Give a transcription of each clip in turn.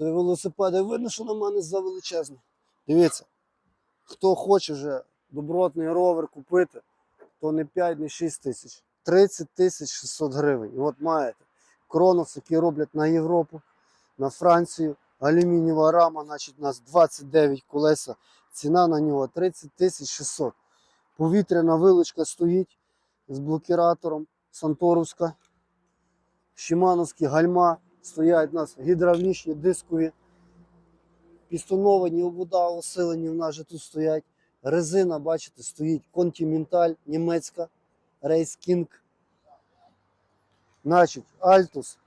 Той велосипед, і видно, що на мене за величезний. Дивіться, хто хоче вже добротний ровер купити, то не 5, не 6 тисяч. 30 тисяч 600 гривень. І от маєте. Кронос, який роблять на Європу, на Францію. Алюмінієва рама, значить, у нас 29 колеса. Ціна на нього 30 тисяч 600. Повітряна вилочка стоїть з блокіратором. Санторовська. Шимановські гальма. Стоять у нас гідравлічні, дискові. Пістоновані обуда осилені в нас же тут стоять. Резина, бачите, стоїть Continental, німецька, Race King. Значить, Altus,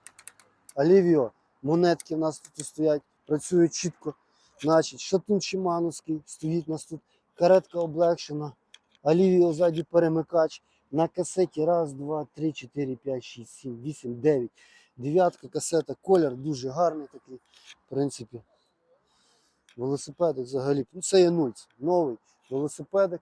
Alivio, монетки в нас тут стоять, працюють чітко. Значить, шатун Шимановський, стоїть у нас тут каретка облегшена, Alivio ззаді перемикач. На касеті раз, два, три, чотири, п'ять, шість, сім, вісім, дев'ять. Дев'ятка касета, колір дуже гарний такий, в принципі. Велосипедик взагалі. Ну, це є нульц. Новий велосипедик.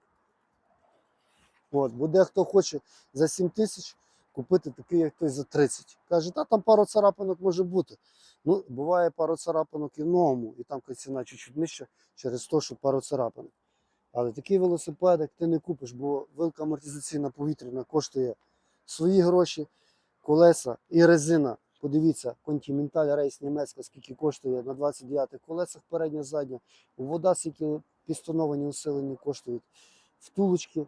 От, бо дехто хоче за 7 тисяч купити такий, як той за 30. Каже, та там пару царапинок може бути. Ну, буває пару царапинок і в новому, і там ціна чуть-чуть нижча через те, що пару царапинок. Але такий велосипедик ти не купиш, бо вилка амортизаційна повітряна коштує свої гроші, колеса і резина. Подивіться, Continental Race німецька, скільки коштує на 29 колесах передня задня. Вода, скільки пістоновані усилені коштують. Втулочки,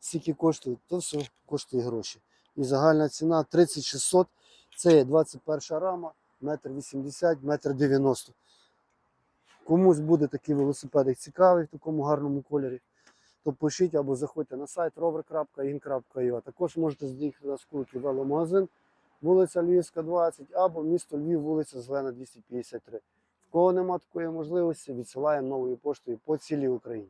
скільки коштують, то все коштує гроші. І загальна ціна 3600. Це є 21 рама, метр 80, метр 90. Комусь буде такий велосипедик цікавий в такому гарному кольорі, то пишіть або заходьте на сайт rover.in.ua. Також можете з'їхати на скулки веломагазин, вулиця Львівська, 20, або місто Львів, вулиця Зелена, 253. В кого нема такої можливості, відсилаємо новою поштою по цілій Україні.